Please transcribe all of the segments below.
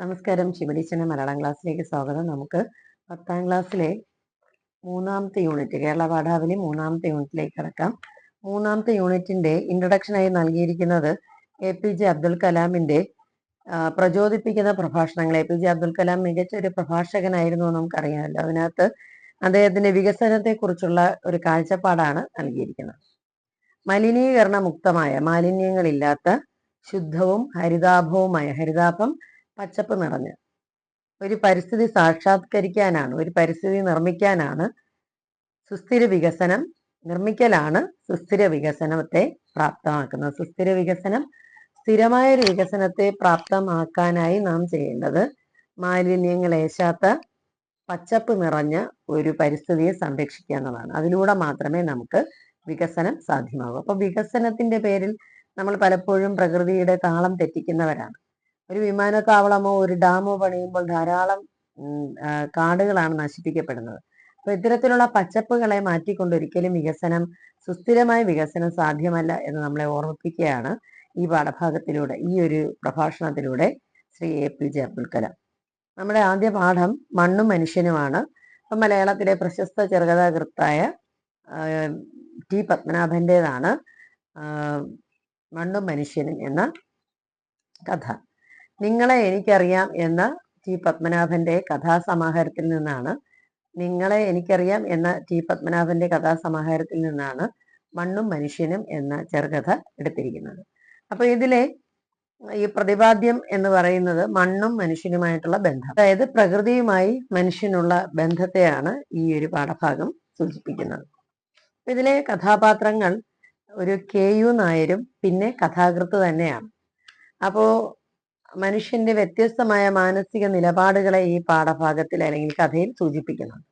നമസ്കാരം. ശിവടീച്ചന മലയാളം ക്ലാസ്സിലേക്ക് സ്വാഗതം. നമുക്ക് പത്താം ക്ലാസ്സിലെ മൂന്നാമത്തെ യൂണിറ്റ് കേരള പാഠാവലി മൂന്നാമത്തെ യൂണിറ്റിലേക്ക് കടക്കാം. മൂന്നാമത്തെ യൂണിറ്റിന്റെ ഇൻട്രൊഡക്ഷനായി നൽകിയിരിക്കുന്നത് എ പി ജെ അബ്ദുൽ കലാമിന്റെ പ്രചോദിപ്പിക്കുന്ന പ്രഭാഷണങ്ങൾ. A P J Abdul Kalam മികച്ച ഒരു പ്രഭാഷകനായിരുന്നു നമുക്കറിയാമല്ലോ. അതിനകത്ത് അദ്ദേഹത്തിന്റെ വികസനത്തെക്കുറിച്ചുള്ള ഒരു കാഴ്ചപ്പാടാണ് നൽകിയിരിക്കുന്നത്. മലിനീകരണ മുക്തമായ മാലിന്യങ്ങളില്ലാത്ത ശുദ്ധവും ഹരിതാഭവുമായ ഹരിതാഭം പച്ചപ്പ് നിറഞ്ഞ്. ഒരു പരിസ്ഥിതി സാക്ഷാത്കരിക്കാനാണ് ഒരു പരിസ്ഥിതി നിർമ്മിക്കാനാണ് സുസ്ഥിര വികസനം നിർമ്മിക്കലാണ് സുസ്ഥിര വികസനത്തെ പ്രാപ്തമാക്കുന്നത്. സുസ്ഥിര വികസനം സ്ഥിരമായ ഒരു വികസനത്തെ പ്രാപ്തമാക്കാനായി നാം ചെയ്യേണ്ടത് മാലിന്യങ്ങൾ ഏശാത്ത പച്ചപ്പ് നിറഞ്ഞ ഒരു പരിസ്ഥിതിയെ സംരക്ഷിക്കുക എന്നുള്ളതാണ് അതിലൂടെ മാത്രമേ നമുക്ക് വികസനം സാധ്യമാകൂ. അപ്പോൾ വികസനത്തിന്റെ പേരിൽ നമ്മൾ പലപ്പോഴും പ്രകൃതിയുടെ താളം തെറ്റിക്കുന്നവരാണ്. ഒരു വിമാനത്താവളമോ ഒരു ഡാമോ പണിയുമ്പോൾ ധാരാളം കാടുകളാണ് നശിപ്പിക്കപ്പെടുന്നത്. അപ്പൊ ഇത്തരത്തിലുള്ള പച്ചപ്പുകളെ മാറ്റിക്കൊണ്ട് ഒരിക്കലും വികസനം സുസ്ഥിരമായ വികസനം സാധ്യമല്ല എന്ന് നമ്മളെ ഓർമ്മിപ്പിക്കുകയാണ് ഈ പാഠഭാഗത്തിലൂടെ ഈ ഒരു പ്രഭാഷണത്തിലൂടെ Shri A P J Abdul Kalam. നമ്മുടെ ആദ്യ പാഠം മണ്ണും മനുഷ്യനുമാണ്. അപ്പൊ മലയാളത്തിലെ പ്രശസ്ത ചെറുകഥാകൃത്തായ ടി പത്മനാഭന്റേതാണ് മണ്ണും മനുഷ്യനും എന്ന കഥ. നിങ്ങളെ എനിക്കറിയാം എന്ന ടി പത്മനാഭന്റെ കഥാസമാഹാരത്തിൽ നിന്നാണ്. നിങ്ങളെ എനിക്കറിയാം എന്ന ടി പത്മനാഭന്റെ കഥാസമാഹാരത്തിൽ നിന്നാണ് മണ്ണും മനുഷ്യനും എന്ന ചെറുകഥ എടുത്തിരിക്കുന്നത്. അപ്പൊ ഇതിലെ ഈ പ്രതിപാദ്യം എന്ന് പറയുന്നത് മണ്ണും മനുഷ്യനുമായിട്ടുള്ള ബന്ധം. അതായത് പ്രകൃതിയുമായി മനുഷ്യനുള്ള ബന്ധത്തെയാണ് ഈ ഒരു പാഠഭാഗം സൂചിപ്പിക്കുന്നത്. ഇതിലെ കഥാപാത്രങ്ങൾ ഒരു കെ യു നായരും പിന്നെ കഥാകൃത്ത് തന്നെയാണ്. അപ്പോ മനുഷ്യന്റെ വ്യത്യസ്തമായ മാനസിക നിലപാടുകളെ ഈ പാഠഭാഗത്തിൽ അല്ലെങ്കിൽ കഥയിൽ സൂചിപ്പിക്കുന്നുണ്ട്.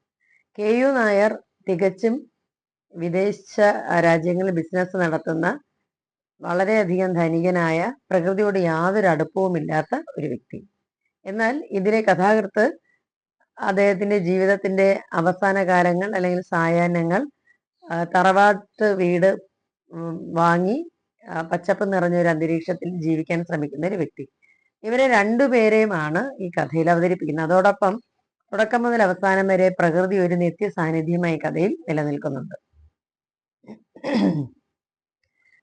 കെ യു നായർ തികച്ചും വിദേശ രാജ്യങ്ങളിൽ ബിസിനസ് നടത്തുന്ന വളരെയധികം ധനികനായ പ്രകൃതിയോട് യാതൊരു അടുപ്പവുമില്ലാത്ത ഒരു വ്യക്തി. എന്നാൽ ഇതിലെ കഥാകൃത്ത് അദ്ദേഹത്തിന്റെ ജീവിതത്തിന്റെ അവസാന കാലങ്ങൾ അല്ലെങ്കിൽ സായാഹ്നങ്ങൾ തറവാട്ട് വീട് വാങ്ങി പച്ചപ്പ് നിറഞ്ഞ ഒരു അന്തരീക്ഷത്തിൽ ജീവിക്കാൻ ശ്രമിക്കുന്ന ഒരു വ്യക്തി. ഇവരെ രണ്ടുപേരെയുമാണ് ഈ കഥയിൽ അവതരിപ്പിക്കുന്നത്. അതോടൊപ്പം തുടക്കം മുതൽ അവസാനം വരെ പ്രകൃതി ഒരു നിത്യ സാന്നിധ്യമായി കഥയിൽ നിലനിൽക്കുന്നുണ്ട്.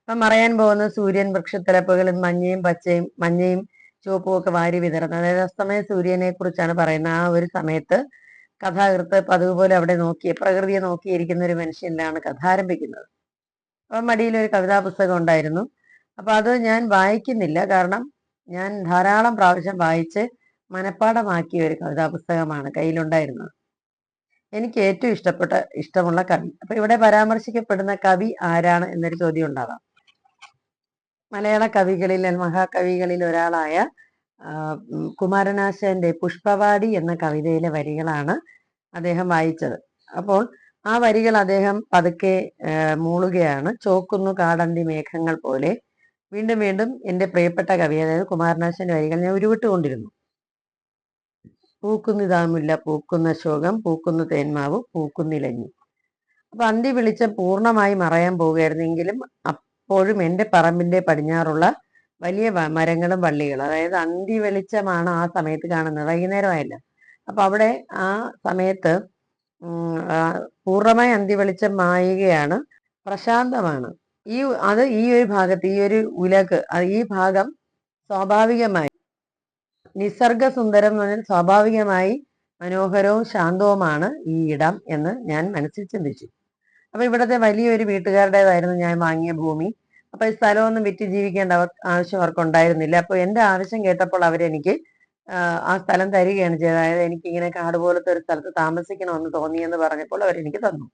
ഇപ്പം മറയാൻ പോകുന്ന സൂര്യൻ വൃക്ഷത്തിലപ്പുകളിൽ മഞ്ഞയും പച്ചയും മഞ്ഞയും ചുവപ്പും ഒക്കെ വാരി വിതറുന്നത്. അതായത് അസ്തമയ സൂര്യനെ കുറിച്ചാണ് പറയുന്നത്. ആ ഒരു സമയത്ത് കഥാകൃത്ത് പതിവ് പോലെ അവിടെ നോക്കി പ്രകൃതിയെ നോക്കിയിരിക്കുന്ന ഒരു മനുഷ്യനിലാണ് കഥ ആരംഭിക്കുന്നത്. അപ്പം മടിയിൽ ഒരു കവിതാ പുസ്തകം ഉണ്ടായിരുന്നു. അപ്പൊ അത് ഞാൻ വായിക്കുന്നില്ല. കാരണം ഞാൻ ധാരാളം പ്രാവശ്യം വായിച്ച് മനഃപ്പാഠമാക്കിയ ഒരു കവിതാ പുസ്തകമാണ് കയ്യിലുണ്ടായിരുന്നത്. എനിക്ക് ഏറ്റവും ഇഷ്ടപ്പെട്ട ഇഷ്ടമുള്ള കവി. അപ്പൊ ഇവിടെ പരാമർശിക്കപ്പെടുന്ന കവി ആരാണ് എന്നൊരു ചോദ്യം ഉണ്ടാവാം. മലയാള കവികളിൽ മഹാകവികളിൽ ഒരാളായ കുമാരനാശന്റെ പുഷ്പവാടി എന്ന കവിതയിലെ വരികളാണ് അദ്ദേഹം വായിച്ചത്. അപ്പോൾ ആ വരികൾ അദ്ദേഹം പതുക്കെ മൂളുകയാണ്. ചോക്കുന്നു കാടന്തി മേഘങ്ങൾ പോലെ വീണ്ടും വീണ്ടും എന്റെ പ്രിയപ്പെട്ട കവി അതായത് കുമാരനാശന്റെ വരികൾ ഞാൻ ഉരുവിട്ടുകൊണ്ടിരുന്നു. പൂക്കുന്നിതാമില്ല പൂക്കുന്ന ശോകം പൂക്കുന്ന തേന്മാവ് പൂക്കുന്നിലഞ്ഞു അപ്പൊ അന്തി വിളിച്ചം പൂർണമായി മറയാൻ പോവുകയായിരുന്നെങ്കിലും അപ്പോഴും എന്റെ പറമ്പിന്റെ പടിഞ്ഞാറുള്ള വലിയ മരങ്ങളും വള്ളികളും അതായത് അന്തി വെളിച്ചമാണ് ആ സമയത്ത് കാണുന്നത് വൈകുന്നേരമായില്ല. അപ്പൊ അവിടെ ആ സമയത്ത് പൂർണമായി അന്തി വെളിച്ചം മായുകയാണ് പ്രശാന്തമാണ്. ഈ അത് ഈ ഒരു ഭാഗത്ത് ഈ ഒരു ഉലക്ക് ഈ ഭാഗം സ്വാഭാവികമായി നിസർഗസുന്ദരം എന്ന് പറഞ്ഞാൽ സ്വാഭാവികമായി മനോഹരവും ശാന്തവുമാണ് ഈ ഇടം എന്ന് ഞാൻ മനസ്സിൽ ചിന്തിച്ചു. അപ്പൊ ഇവിടുത്തെ വലിയൊരു വീട്ടുകാരുടേതായിരുന്നു ഞാൻ വാങ്ങിയ ഭൂമി. അപ്പൊ ഈ സ്ഥലമൊന്നും വിറ്റ് ജീവിക്കേണ്ട ആവശ്യം അവർക്ക് ഉണ്ടായിരുന്നില്ല. അപ്പൊ എന്റെ ആവശ്യം കേട്ടപ്പോൾ അവരെനിക്ക് ആ, സ്ഥലം തരികയാണ് ചെയ്തത്. അതായത് എനിക്ക് ഇങ്ങനെ കാട് പോലത്തെ ഒരു സ്ഥലത്ത് താമസിക്കണമെന്ന് തോന്നിയെന്ന് പറഞ്ഞപ്പോൾ അവരെനിക്ക് തന്നു.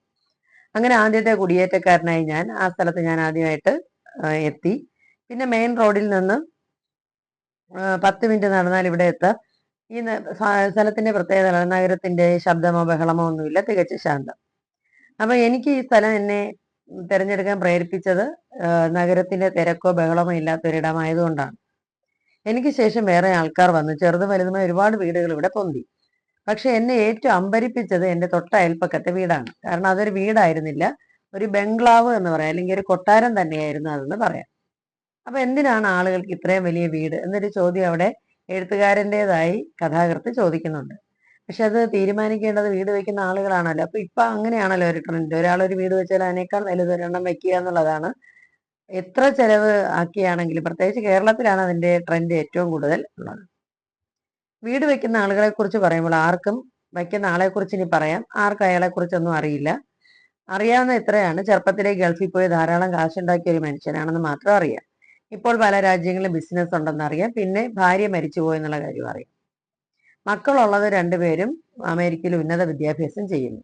അങ്ങനെ ആദ്യത്തെ കുടിയേറ്റക്കാരനായി ഞാൻ ആ സ്ഥലത്ത് ഞാൻ ആദ്യമായിട്ട് എത്തി. പിന്നെ മെയിൻ റോഡിൽ നിന്ന് പത്ത് മിനിറ്റ് നടന്നാൽ ഇവിടെ എത്താം. ഈ സ്ഥലത്തിന്റെ പ്രത്യേകത നഗരത്തിന്റെ ശബ്ദമോ ബഹളമോ ഒന്നുമില്ല തികച്ചും ശാന്തം. അപ്പൊ എനിക്ക് ഈ സ്ഥലം എന്നെ തിരഞ്ഞെടുക്കാൻ പ്രേരിപ്പിച്ചത് നഗരത്തിന്റെ തിരക്കോ ബഹളമോ ഇല്ലാത്ത ഒരിടമായതുകൊണ്ടാണ് എനിക്ക് ശേഷം വേറെ ആൾക്കാർ വന്നു. ചെറുതും വലുതുമായ ഒരുപാട് വീടുകൾ ഇവിടെ പൊന്തി. പക്ഷെ എന്നെ ഏറ്റവും അമ്പരിപ്പിച്ചത് എന്റെ തൊട്ട അയൽപ്പക്കത്തെ വീടാണ്. കാരണം അതൊരു വീടായിരുന്നില്ല. ഒരു ബംഗ്ലാവ് എന്ന് പറയാം. അല്ലെങ്കിൽ ഒരു കൊട്ടാരം തന്നെയായിരുന്നു അതെന്ന് പറയാം. അപ്പൊ എന്തിനാണ് ആളുകൾക്ക് ഇത്രയും വലിയ വീട്? എന്നൊരു ചോദ്യം അവിടെ എഴുത്തുകാരന്റെതായി കഥാകൃത്ത് ചോദിക്കുന്നുണ്ട്. പക്ഷെ അത് തീരുമാനിക്കേണ്ടത് വീട് വെക്കുന്ന ആളുകളാണല്ലോ. അപ്പൊ ഇപ്പൊ അങ്ങനെയാണല്ലോ ഒരു ട്രെൻഡ് ഒരാൾ ഒരു വീട് വെച്ചാൽ അതിനേക്കാൾ വലുത് ഒരെണ്ണം വെക്കുക എന്നുള്ളതാണ്. എത്ര ചെലവ് ആക്കിയാണെങ്കിലും പ്രത്യേകിച്ച് കേരളത്തിലാണ് അതിന്റെ ട്രെൻഡ് ഏറ്റവും കൂടുതൽ ഉള്ളത്. വീട് വെക്കുന്ന ആളുകളെ കുറിച്ച് പറയുമ്പോൾ ആർക്കും വയ്ക്കുന്ന ആളെ കുറിച്ച് ഇനി പറയാം. ആർക്കും അയാളെ കുറിച്ചൊന്നും അറിയില്ല. അറിയാവുന്ന ഇത്രയാണ് ചെറുപ്പത്തിലെ ഗൾഫിൽ പോയി ധാരാളം കാശുണ്ടാക്കിയ ഒരു മനുഷ്യനാണെന്ന് മാത്രം അറിയാം. ഇപ്പോൾ പല രാജ്യങ്ങളിലും ബിസിനസ് ഉണ്ടെന്ന് അറിയാം. പിന്നെ ഭാര്യ മരിച്ചുപോയി എന്നുള്ള കാര്യം അറിയാം. മക്കളുള്ളത് രണ്ടുപേരും അമേരിക്കയിൽ ഉന്നത വിദ്യാഭ്യാസം ചെയ്യുന്നു.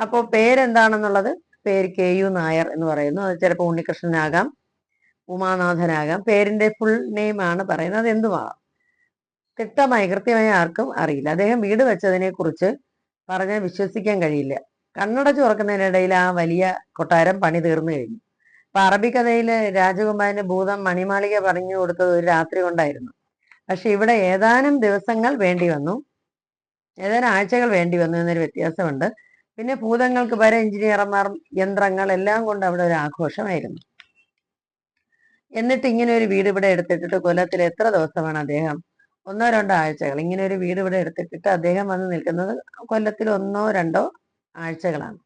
അപ്പോൾ പേരെന്താണെന്നുള്ളത്? പേര് കെ യു നായർ എന്ന് പറയുന്നു. അത് ചിലപ്പോൾ ഉണ്ണികൃഷ്ണനാകാം ഉമാനാഥനാകാം. പേരിന്റെ ഫുൾ നെയിം ആണ് പറയുന്നത്. അത് എന്തുമാകാം വ്യക്തമായി കൃത്യമായി ആർക്കും അറിയില്ല. അദ്ദേഹം വീട് വെച്ചതിനെ കുറിച്ച് പറഞ്ഞാൽ വിശ്വസിക്കാൻ കഴിയില്ല. കണ്ണടച്ചു തുറക്കുന്നതിനിടയിൽ ആ വലിയ കൊട്ടാരം പണി തീർന്നു കഴിഞ്ഞു. അപ്പൊ അറബിക്കഥയിൽ രാജകുമാരന് ഭൂതം മണിമാളിക പറഞ്ഞു കൊടുത്തത് ഒരു രാത്രി കൊണ്ടായിരുന്നു. പക്ഷെ ഇവിടെ ഏതാനും ദിവസങ്ങൾ വേണ്ടി വന്നു. ഏതാനും ആഴ്ചകൾ വേണ്ടി വന്നു എന്നൊരു വ്യത്യാസമുണ്ട്. പിന്നെ ഭൂതങ്ങൾക്ക് പല എഞ്ചിനീയർമാർ യന്ത്രങ്ങൾ എല്ലാം കൊണ്ട് അവിടെ ഒരു ആഘോഷമായിരുന്നു. എന്നിട്ട് ഇങ്ങനെ ഒരു വീട് ഇവിടെ എടുത്തിട്ടിട്ട് കൊല്ലത്തിൽ എത്ര ദിവസമാണ് അദ്ദേഹം ഒന്നോ രണ്ടോ ആഴ്ചകൾ. ഇങ്ങനെ ഒരു വീട് ഇവിടെ എടുത്തിട്ടിട്ട് അദ്ദേഹം വന്ന് നിൽക്കുന്നത് കൊല്ലത്തിൽ ഒന്നോ രണ്ടോ ആഴ്ചകളാണ്.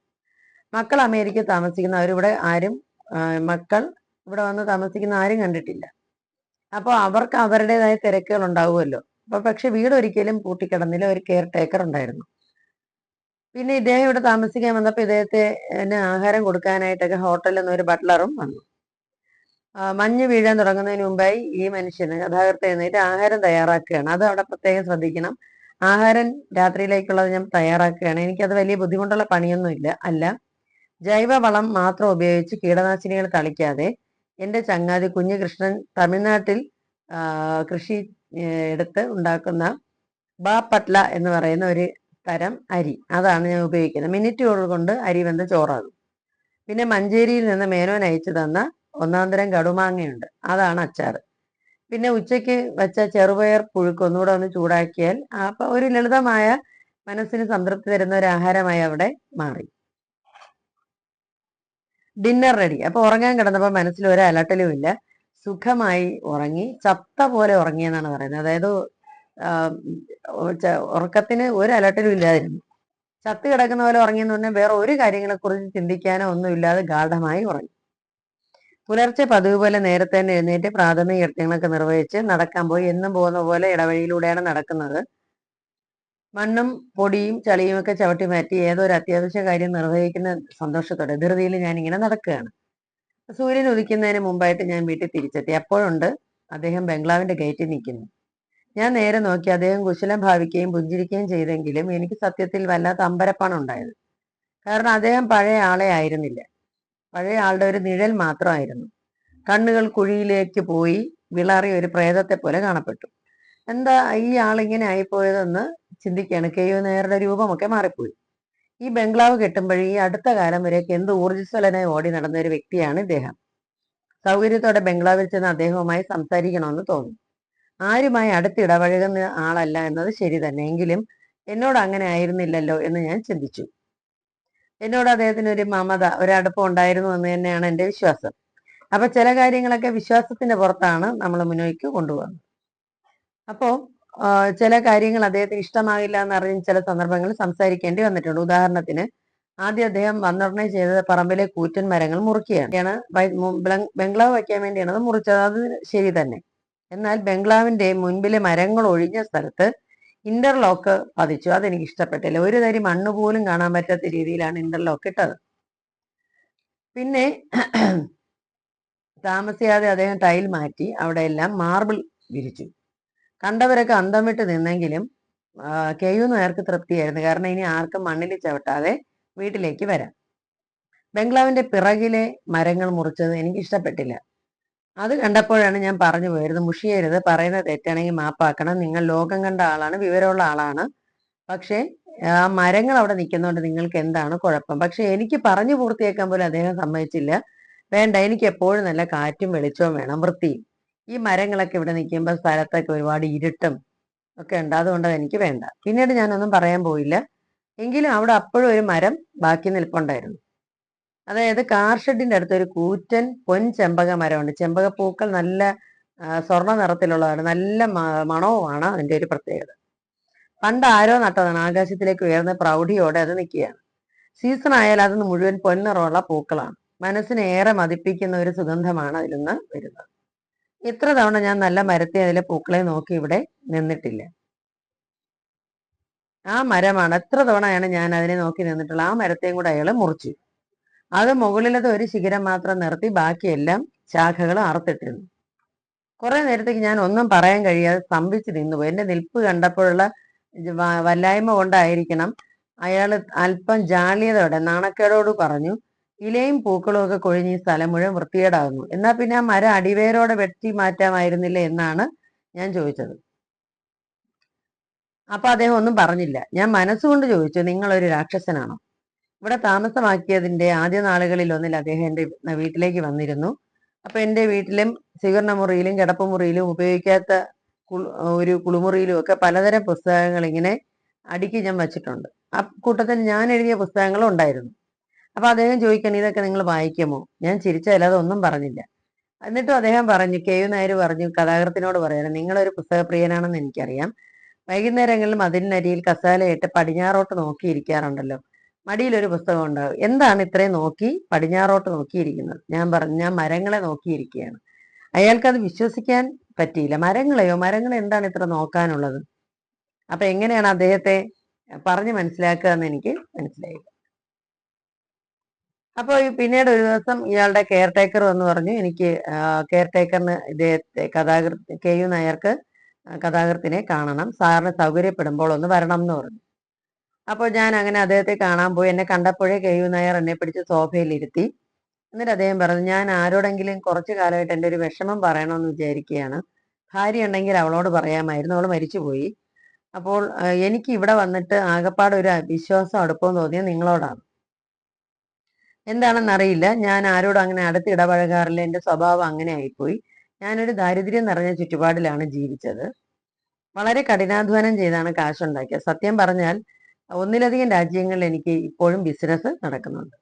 മക്കൾ അമേരിക്കയിൽ താമസിക്കുന്ന അവരിവിടെ ആരും മക്കൾ ഇവിടെ വന്ന് താമസിക്കുന്ന ആരും കണ്ടിട്ടില്ല. അപ്പോൾ അവർക്ക് അവരുടേതായ തിരക്കുകൾ ഉണ്ടാവുമല്ലോ. അപ്പൊ പക്ഷെ വീട് ഒരിക്കലും പൂട്ടിക്കിടന്നില്ല. ഒരു കെയർ ടേക്കർ ഉണ്ടായിരുന്നു. പിന്നെ ഇദ്ദേഹം ഇവിടെ താമസിക്കാൻ വന്നപ്പോൾ ഇദ്ദേഹത്തെ ആഹാരം കൊടുക്കാനായിട്ടൊക്കെ ഹോട്ടലിൽ നിന്ന് ഒരു ബട്ട്ലറും വന്നു. മഞ്ഞ് വീഴാൻ തുടങ്ങുന്നതിന് മുമ്പായി ഈ മനുഷ്യന് കഥാകൃത്ത് എഴുന്നേറ്റ് ആഹാരം തയ്യാറാക്കുകയാണ്. അത് അവിടെ പ്രത്യേകം ശ്രദ്ധിക്കണം. ആഹാരം രാത്രിയിലേക്കുള്ളത് ഞാൻ തയ്യാറാക്കുകയാണ്. എനിക്കത് വലിയ ബുദ്ധിമുട്ടുള്ള പണിയൊന്നുമില്ല. അല്ല ജൈവവളം മാത്രം ഉപയോഗിച്ച് കീടനാശിനികൾ തളിക്കാതെ എന്റെ ചങ്ങാതി കുഞ്ഞുകൃഷ്ണൻ തമിഴ്നാട്ടിൽ കൃഷി എടുത്ത് ഉണ്ടാക്കുന്ന ബാപ്പട്ല എന്ന് പറയുന്ന ഒരു തരം അരി. അതാണ് ഞാൻ ഉപയോഗിക്കുന്നത്. മിനിറ്റുകൾ കൊണ്ട് അരി വെന്ത് ചോറാകും. പിന്നെ മഞ്ചേരിയിൽ നിന്ന് മേനോൻ അയച്ചു തന്ന ഒന്നാം തരം കടുമാങ്ങയുണ്ട്. അതാണ് അച്ചാർ പിന്നെ ഉച്ചയ്ക്ക് വെച്ച ചെറുപയർ പുഴുക്ക് ഒന്നുകൂടെ ഒന്ന് ചൂടാക്കിയാൽ അപ്പൊ ഒരു ലളിതമായ മനസ്സിന് സംതൃപ്തി തരുന്ന ഒരു ആഹാരമായി അവിടെ മാറി. ഡിന്നർ റെഡി അപ്പൊ ഉറങ്ങാൻ കിടന്നപ്പോൾ മനസ്സിൽ ഒരു അലട്ടലും ഇല്ല. സുഖമായി ഉറങ്ങി. ചത്ത പോലെ ഉറങ്ങിയെന്നാണ് പറയുന്നത്. അതായത് ഉറക്കത്തിന് ഒരു അലട്ടലും ഇല്ലാതിരുന്നു. ചത്ത് കിടക്കുന്ന പോലെ ഉറങ്ങിയെന്ന് പറഞ്ഞാൽ വേറെ ഒരു കാര്യങ്ങളെ കുറിച്ച് ചിന്തിക്കാനോ ഒന്നുമില്ലാതെ ഗാഠമായി ഉറങ്ങി. പുലർച്ചെ പതിവ് പോലെ നേരത്തെ തന്നെ എഴുന്നേറ്റ് പ്രാഥമിക കൃത്യങ്ങളൊക്കെ നിർവഹിച്ച് നടക്കാൻ പോയി. എന്നും പോകുന്ന പോലെ ഇടവഴിയിലൂടെയാണ് നടക്കുന്നത്. മണ്ണും പൊടിയും ചളിയും ഒക്കെ ചവിട്ടി മാറ്റി ഏതോ ഒരു അത്യാവശ്യ കാര്യം നിർവഹിക്കുന്ന സന്തോഷത്തോടെ ധൃതിയിൽ ഞാൻ ഇങ്ങനെ നടക്കുകയാണ്. സൂര്യൻ ഉദിക്കുന്നതിന് മുമ്പായിട്ട് ഞാൻ വീട്ടിൽ തിരിച്ചെത്തി. അപ്പോഴുണ്ട് അദ്ദേഹം ബംഗ്ലാവിന്റെ ഗേറ്റിൽ നിൽക്കുന്നു. ഞാൻ നേരെ നോക്കി. അദ്ദേഹം കുശലം ഭാവിക്കുകയും പുഞ്ചിരിക്കുകയും ചെയ്തെങ്കിലും എനിക്ക് സത്യത്തിൽ വല്ലാത്ത അമ്പരപ്പാണ് ഉണ്ടായത്. കാരണം അദ്ദേഹം പഴയ ആളെ ആയിരുന്നില്ല. പഴയ ആളുടെ ഒരു നിഴൽ മാത്രമായിരുന്നു. കണ്ണുകൾ കുഴിയിലേക്ക് പോയി വിളറി ഒരു പ്രേതത്തെ പോലെ കാണപ്പെട്ടു. എന്താ ഈ ആൾ ഇങ്ങനെ ആയിപ്പോയതെന്ന് ചിന്തിക്കുകയാണ് കെയ്യോ നേരുടെ രൂപമൊക്കെ മാറിപ്പോയി. ഈ ബംഗ്ലാവ് കെട്ടുമ്പോഴേ ഈ അടുത്ത കാലം വരെയൊക്കെ എന്ത് ഊർജസ്വലനായി ഓടി നടന്ന ഒരു വ്യക്തിയാണ് ഇദ്ദേഹം. സൗകര്യത്തോടെ ബംഗ്ലാവിൽ ചെന്ന് അദ്ദേഹവുമായി സംസാരിക്കണമെന്ന് തോന്നി. ആരുമായി അടുത്തിടപഴകുന്ന ആളല്ല എന്നത് ശരി തന്നെ. എങ്കിലും എന്നോട് അങ്ങനെ ആയിരുന്നില്ലല്ലോ എന്ന് ഞാൻ ചിന്തിച്ചു. എന്നോട് അദ്ദേഹത്തിന് ഒരു മമത ഒരടുപ്പം ഉണ്ടായിരുന്നു എന്ന് തന്നെയാണ് എന്റെ വിശ്വാസം. അപ്പൊ ചില കാര്യങ്ങളൊക്കെ വിശ്വാസത്തിന്റെ പുറത്താണ് നമ്മൾ മുന്നോട്ട് കൊണ്ടുപോകുന്നത്. അപ്പോ ചില കാര്യങ്ങൾ അദ്ദേഹത്തിന് ഇഷ്ടമാകില്ല എന്ന് അറിഞ്ഞ് ചില സന്ദർഭങ്ങളിൽ സംസാരിക്കേണ്ടി വന്നിട്ടുണ്ട്. ഉദാഹരണത്തിന് ആദ്യം അദ്ദേഹം വന്നുടനെ ചെയ്തത് പറമ്പിലെ കൂറ്റൻ മരങ്ങൾ മുറിക്കുകയാണ്. ബംഗ്ലാവ് വയ്ക്കാൻ വേണ്ടിയാണ് അത് മുറിച്ചത്. അത് ശരി തന്നെ. എന്നാൽ ബംഗ്ലാവിന്റെ മുൻപിലെ മരങ്ങൾ ഒഴിഞ്ഞ സ്ഥലത്ത് ഇന്റർലോക്ക് പതിച്ചു. അതെനിക്ക് ഇഷ്ടപ്പെട്ടില്ല. ഒരു തരി മണ്ണ് പോലും കാണാൻ പറ്റാത്ത രീതിയിലാണ് ഇന്റർലോക്ക് ഇട്ടത്. പിന്നെ താമസിയാതെ അദ്ദേഹം ടൈൽ മാറ്റി. അവിടെ എല്ലാം മാർബിൾ വിരിച്ചു. കണ്ടവരൊക്കെ അന്തം വിട്ട് നിന്നെങ്കിലും കെയു നേർക്ക് തൃപ്തിയായിരുന്നു? കാരണം ഇനി ആർക്കും മണ്ണിൽ ചവിട്ടാതെ വീട്ടിലേക്ക് വരാം. ബംഗ്ലാവിന്റെ പിറകിലെ മരങ്ങൾ മുറിച്ചത് എനിക്ക് ഇഷ്ടപ്പെട്ടില്ല അത് കണ്ടപ്പോഴാണ് ഞാൻ പറഞ്ഞു പോയത്. മുഷിയരുത്. പറയുന്നത് തെറ്റാണെങ്കിൽ മാപ്പാക്കണം. നിങ്ങൾ ലോകം കണ്ട ആളാണ് വിവരമുള്ള ആളാണ്. പക്ഷേ ആ മരങ്ങൾ അവിടെ നിൽക്കുന്നതുകൊണ്ട് നിങ്ങൾക്ക് എന്താണ് കുഴപ്പം? പക്ഷെ എനിക്ക് പറഞ്ഞു പൂർത്തിയാക്കാൻ പോലും അദ്ദേഹം സമ്മതിച്ചില്ല. വേണ്ട എനിക്ക് എപ്പോഴും നല്ല കാറ്റും വെളിച്ചവും വേണം വൃത്തിയും. ഈ മരങ്ങളൊക്കെ ഇവിടെ നിൽക്കുമ്പോൾ സ്ഥലത്തൊക്കെ ഒരുപാട് ഇരുട്ടും ഒക്കെ ഉണ്ട്. അതുകൊണ്ട് എനിക്ക് വേണ്ട. പിന്നീട് ഞാനൊന്നും പറയാൻ പോയില്ല. എങ്കിലും അവിടെ അപ്പോഴും ഒരു മരം ബാക്കി നിൽപ്പുണ്ടായിരുന്നു. അതായത് കാർഷെഡിന്റെ അടുത്ത് ഒരു കൂറ്റൻ പൊൻ ചെമ്പക മരമുണ്ട്. ചെമ്പക പൂക്കൾ നല്ല സ്വർണ നിറത്തിലുള്ളതാണ്. നല്ല മണവുമാണ് അതിന്റെ ഒരു പ്രത്യേകത. പണ്ട് ആരോ നട്ടതാണ്. ആകാശത്തിലേക്ക് ഉയർന്ന പ്രൗഢിയോടെ അത് നിൽക്കുകയാണ്. സീസൺ ആയാൽ അത് മുഴുവൻ പൊന്നിറമുള്ള പൂക്കളാണ്. മനസ്സിനെ ഏറെ മതിപ്പിക്കുന്ന ഒരു സുഗന്ധമാണ് അതിൽ നിന്ന് വരുന്നത്. ഇത്ര തവണ ഞാൻ നല്ല മരത്തെ അതിലെ പൂക്കളെ നോക്കി ഇവിടെ നിന്നിട്ടില്ല. ആ മരമാണ്. എത്ര തവണയാണ് ഞാൻ അതിനെ നോക്കി നിന്നിട്ടുള്ളത്? ആ മരത്തെയും കൂടെ അയാൾ മുറിച്ചു. അത് മുകളിലത് ഒരു ശിഖരം മാത്രം നിർത്തി ബാക്കിയെല്ലാം ശാഖകൾ അറുത്തിട്ടിരുന്നു കുറെ നേരത്തേക്ക് ഞാൻ ഒന്നും പറയാൻ കഴിയാതെ സ്തംഭിച്ചു നിന്നുപോയി എന്റെ നിൽപ്പ് കണ്ടപ്പോഴുള്ള വല്ലായ്മ കൊണ്ടായിരിക്കണം അയാൾ അല്പം ജാളിയതോടെ നാണക്കേടോട് പറഞ്ഞു ഇലയും പൂക്കളും ഒക്കെ കൊഴിഞ്ഞ് ഈ സ്ഥലം മുഴുവൻ വൃത്തികേടാകുന്നു. എന്നാ പിന്നെ ആ മരം അടിവേരോടെ വെട്ടി മാറ്റാമായിരുന്നില്ല എന്നാണ് ഞാൻ ചോദിച്ചത്. അപ്പൊ അദ്ദേഹം ഒന്നും പറഞ്ഞില്ല. ഞാൻ മനസ്സുകൊണ്ട് ചോദിച്ചു നിങ്ങൾ ഒരു രാക്ഷസനാണോ? ഇവിടെ താമസമാക്കിയതിന്റെ ആദ്യ നാളുകളിൽ ഒന്നിൽ അദ്ദേഹം എന്റെ വീട്ടിലേക്ക് വന്നിരുന്നു. അപ്പൊ എന്റെ വീട്ടിലും സ്വീകരണ മുറിയിലും കിടപ്പുമുറിയിലും ഉപയോഗിക്കാത്ത ഒരു കുളിമുറിയിലും ഒക്കെ പലതരം പുസ്തകങ്ങൾ ഇങ്ങനെ അടുക്കി ഞാൻ വച്ചിട്ടുണ്ട്. ആ കൂട്ടത്തിൽ ഞാൻ എഴുതിയ പുസ്തകങ്ങളും ഉണ്ടായിരുന്നു. അപ്പൊ അദ്ദേഹം ചോദിക്കണം ഇതൊക്കെ നിങ്ങൾ വായിക്കുമോ? ഞാൻ ചിരിച്ചല്ലാതെ ഒന്നും പറഞ്ഞില്ല. എന്നിട്ടും അദ്ദേഹം പറഞ്ഞു കെ. യു. നായർ പറഞ്ഞു കഥാകൃത്തിനോട് പറയാൻ നിങ്ങളൊരു പുസ്തകപ്രിയനാണെന്ന് എനിക്കറിയാം. വൈകുന്നേരങ്ങളിലും അതിനരിയിൽ കസാലയിട്ട് പടിഞ്ഞാറോട്ട് നോക്കിയിരിക്കാറുണ്ടല്ലോ. മടിയിലൊരു പുസ്തകം ഉണ്ടാകും എന്താണ് ഇത്രയും നോക്കി പടിഞ്ഞാറോട്ട് നോക്കിയിരിക്കുന്നത്? ഞാൻ പറഞ്ഞു ഞാൻ മരങ്ങളെ നോക്കിയിരിക്കുകയാണ്. അത് വിശ്വസിക്കാൻ പറ്റിയില്ല. മരങ്ങളെയോ മരങ്ങളെ എന്താണ് ഇത്ര നോക്കാനുള്ളത്? അപ്പൊ എങ്ങനെയാണ് അദ്ദേഹത്തെ പറഞ്ഞു മനസ്സിലാക്കുക എന്ന് എനിക്ക് മനസ്സിലായി. അപ്പോൾ പിന്നീട് ഒരു ദിവസം ഇയാളുടെ കെയർ ടേക്കർ എന്ന് പറഞ്ഞു എനിക്ക് കെയർ ടേക്കറിന് ഇദ്ദേഹത്തെ കഥാകൃ കെ യു നായർക്ക് കഥാകൃത്തിനെ കാണണം. സാറിന് സൗകര്യപ്പെടുമ്പോൾ ഒന്ന് വരണം എന്ന് പറഞ്ഞു. അപ്പോൾ ഞാൻ അങ്ങനെ അദ്ദേഹത്തെ കാണാൻ പോയി. എന്നെ കണ്ടപ്പോഴേ കെയു നായർ എന്നെ പിടിച്ച് സോഫയിലിരുത്തി. എന്നിട്ട് അദ്ദേഹം പറഞ്ഞു ഞാൻ ആരോടെങ്കിലും കുറച്ചു കാലമായിട്ട് എന്റെ ഒരു വിഷമം പറയണമെന്ന് വിചാരിക്കുകയാണ്. ഭാര്യ ഉണ്ടെങ്കിൽ അവളോട് പറയാമായിരുന്നു. അവൾ മരിച്ചുപോയി. അപ്പോൾ എനിക്ക് ഇവിടെ വന്നിട്ട് ആകപ്പാട് ഒരു വിശ്വാസം അടുപ്പം തോന്നിയത് നിങ്ങളോടാണ്. എന്താണെന്നറിയില്ല ഞാൻ ആരോടും അങ്ങനെ അടുത്ത് ഇടപഴകാറില്ല. എന്റെ സ്വഭാവം അങ്ങനെ ആയിപ്പോയി. ഞാനൊരു ദാരിദ്ര്യം നിറഞ്ഞ ചുറ്റുപാടിലാണ് ജീവിച്ചത്. വളരെ കഠിനാധ്വാനം ചെയ്താണ് കാശുണ്ടാക്കിയത്. സത്യം പറഞ്ഞാൽ ഒന്നിലധികം രാജ്യങ്ങളിൽ എനിക്ക് ഇപ്പോഴും ബിസിനസ് നടക്കുന്നുണ്ട്.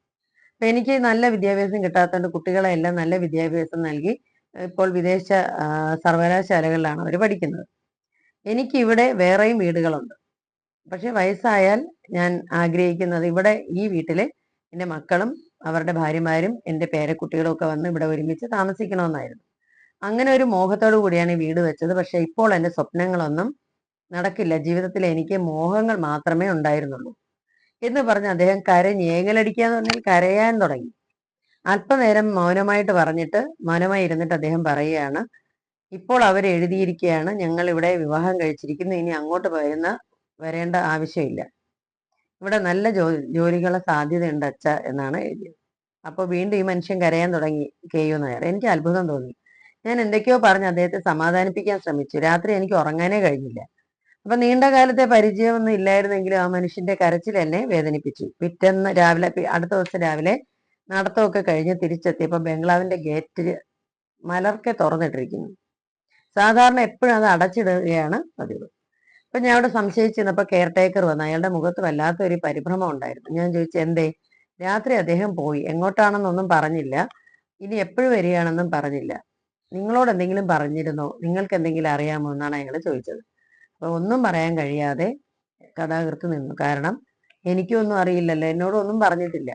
അപ്പൊ എനിക്ക് നല്ല വിദ്യാഭ്യാസം കിട്ടാത്തതുകൊണ്ട് കുട്ടികളെല്ലാം നല്ല വിദ്യാഭ്യാസം നൽകി ഇപ്പോൾ വിദേശ സർവകലാശാലകളിലാണ് അവർ പഠിക്കുന്നത്. എനിക്ക് ഇവിടെ വേറെയും വീടുകളുണ്ട്. പക്ഷെ വയസ്സായാൽ ഞാൻ ആഗ്രഹിക്കുന്നത് ഇവിടെ ഈ വീട്ടിൽ എന്റെ മക്കളും അവരുടെ ഭാര്യമാരും എന്റെ പേരക്കുട്ടികളും ഒക്കെ വന്ന് ഇവിടെ ഒരുമിച്ച് താമസിക്കണമെന്നായിരുന്നു. അങ്ങനെ ഒരു മോഹത്തോടു കൂടിയാണ് ഈ വീട് വെച്ചത്. പക്ഷെ ഇപ്പോൾ എന്റെ സ്വപ്നങ്ങളൊന്നും നടക്കില്ല. ജീവിതത്തിൽ എനിക്ക് മോഹങ്ങൾ മാത്രമേ ഉണ്ടായിരുന്നുള്ളൂ. എന്ന് പറഞ്ഞ് അദ്ദേഹം കരഞ്ഞ് ഏങ്ങലടിക്കാന്ന് പറഞ്ഞാൽ കരയാൻ തുടങ്ങി. അല്പനേരം മൗനമായിട്ട് പറഞ്ഞിട്ട് മൗനമായി ഇരുന്നിട്ട് അദ്ദേഹം പറയുകയാണ് ഇപ്പോൾ അവർ എഴുതിയിരിക്കുകയാണ്. ഞങ്ങൾ ഇവിടെ വിവാഹം കഴിച്ചിരിക്കുന്നു. ഇനി അങ്ങോട്ട് വരുന്ന വരേണ്ട ആവശ്യമില്ല. ഇവിടെ നല്ല ജോ ജോലികളെ സാധ്യതയുണ്ട് അച്ഛ എന്നാണ് എഴുതിയത്. അപ്പോൾ വീണ്ടും ഈ മനുഷ്യൻ കരയാൻ തുടങ്ങി കെ നായർ എനിക്ക് അത്ഭുതം തോന്നി. ഞാൻ എന്തൊക്കെയോ പറഞ്ഞ് അദ്ദേഹത്തെ സമാധാനിപ്പിക്കാൻ ശ്രമിച്ചു. രാത്രി എനിക്ക് ഉറങ്ങാനേ കഴിഞ്ഞില്ല. അപ്പൊ നീണ്ട കാലത്തെ പരിചയമൊന്നും ഇല്ലായിരുന്നെങ്കിലും ആ മനുഷ്യന്റെ കരച്ചിൽ എന്നെ വേദനിപ്പിച്ചു. പിറ്റേന്ന് രാവിലെ അടുത്ത ദിവസം രാവിലെ നടത്തമൊക്കെ കഴിഞ്ഞ് തിരിച്ചെത്തിയപ്പോൾ ബംഗ്ലാവിന്റെ ഗേറ്റ് മലർക്കെ തുറന്നിട്ടിരിക്കുന്നു. സാധാരണ എപ്പോഴും അത് അടച്ചിടുകയാണ് പതിവ്. അപ്പൊ ഞാൻ അവിടെ സംശയിച്ചിരുന്നപ്പോ കെയർ ടേക്കർ വന്നു അയാളുടെ മുഖത്ത് വല്ലാത്തൊരു പരിഭ്രമം ഉണ്ടായിരുന്നു. ഞാൻ ചോദിച്ചു എന്തേ രാത്രി അദ്ദേഹം പോയി. എങ്ങോട്ടാണെന്നൊന്നും പറഞ്ഞില്ല. ഇനി എപ്പോഴും വരികയാണെന്നും പറഞ്ഞില്ല. നിങ്ങളോട് എന്തെങ്കിലും പറഞ്ഞിരുന്നോ? നിങ്ങൾക്ക് എന്തെങ്കിലും അറിയാമോ? എന്നാണ് അയാൾ ചോദിച്ചത്. ഒന്നും പറയാൻ കഴിയാതെ കഥാകൃത്ത് നിന്നു. കാരണം എനിക്കൊന്നും അറിയില്ലല്ലോ. എന്നോടൊന്നും പറഞ്ഞിട്ടില്ല.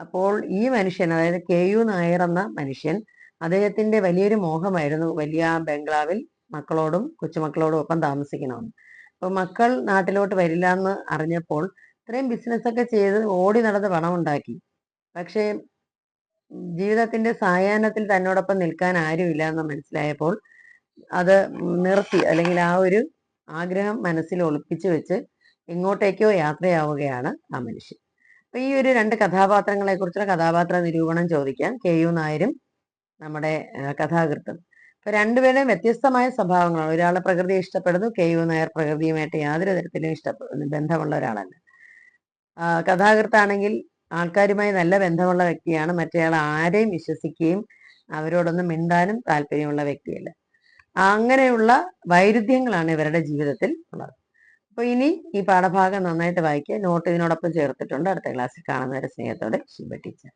അപ്പോൾ ഈ മനുഷ്യൻ അതായത് കെ യു നായർ എന്ന മനുഷ്യൻ അദ്ദേഹത്തിന്റെ വലിയൊരു മോഹമായിരുന്നു വലിയ ബംഗ്ലാവിൽ മക്കളോടും കൊച്ചുമക്കളോടും ഒപ്പം താമസിക്കണമെന്ന്. അപ്പൊ മക്കൾ നാട്ടിലോട്ട് വരില്ല എന്ന് അറിഞ്ഞപ്പോൾ ഇത്രയും ബിസിനസ്സൊക്കെ ചെയ്ത് ഓടി നടന്ന് പണം ഉണ്ടാക്കി. പക്ഷേ ജീവിതത്തിന്റെ സായാഹ്നത്തിൽ തന്നോടൊപ്പം നിൽക്കാൻ ആരുമില്ല എന്ന് മനസ്സിലായപ്പോൾ അത് നിർത്തി. അല്ലെങ്കിൽ ആ ഒരു ആഗ്രഹം മനസ്സിൽ ഒളിപ്പിച്ചു വെച്ച് എങ്ങോട്ടേക്കോ യാത്രയാവുകയാണ് ആ മനുഷ്യൻ. അപ്പൊ ഈ ഒരു രണ്ട് കഥാപാത്രങ്ങളെ കുറിച്ചുള്ള കഥാപാത്ര നിരൂപണം ചോദിക്കാം കെ യു നായരും നമ്മുടെ കഥാകൃത്തും. അപ്പൊ രണ്ടുപേരും വ്യത്യസ്തമായ സ്വഭാവങ്ങളാണ്. ഒരാളെ പ്രകൃതി ഇഷ്ടപ്പെടുന്നു കെ യു നായർ പ്രകൃതിയുമായിട്ട് യാതൊരു തരത്തിലും ഇഷ്ടപ്പെടുന്നു ബന്ധമുള്ള ഒരാളല്ല. കഥാകൃത്താണെങ്കിൽ ആൾക്കാരുമായി നല്ല ബന്ധമുള്ള വ്യക്തിയാണ്. മറ്റേയാൾ ആരെയും വിശ്വസിക്കുകയും അവരോടൊന്നും മിണ്ടാനും താല്പര്യമുള്ള വ്യക്തിയല്ല. അങ്ങനെയുള്ള വൈരുദ്ധ്യങ്ങളാണ് ഇവരുടെ ജീവിതത്തിൽ ഉള്ളത്. അപ്പൊ ഇനി ഈ പാഠഭാഗം നന്നായിട്ട് വായിക്കുക. നോട്ട് ഇതിനോടൊപ്പം ചേർത്തിട്ടുണ്ട്. അടുത്ത ക്ലാസ്സിൽ കാണുന്നവരെ സ്നേഹത്തോടെ ശിവ ടീച്ചർ.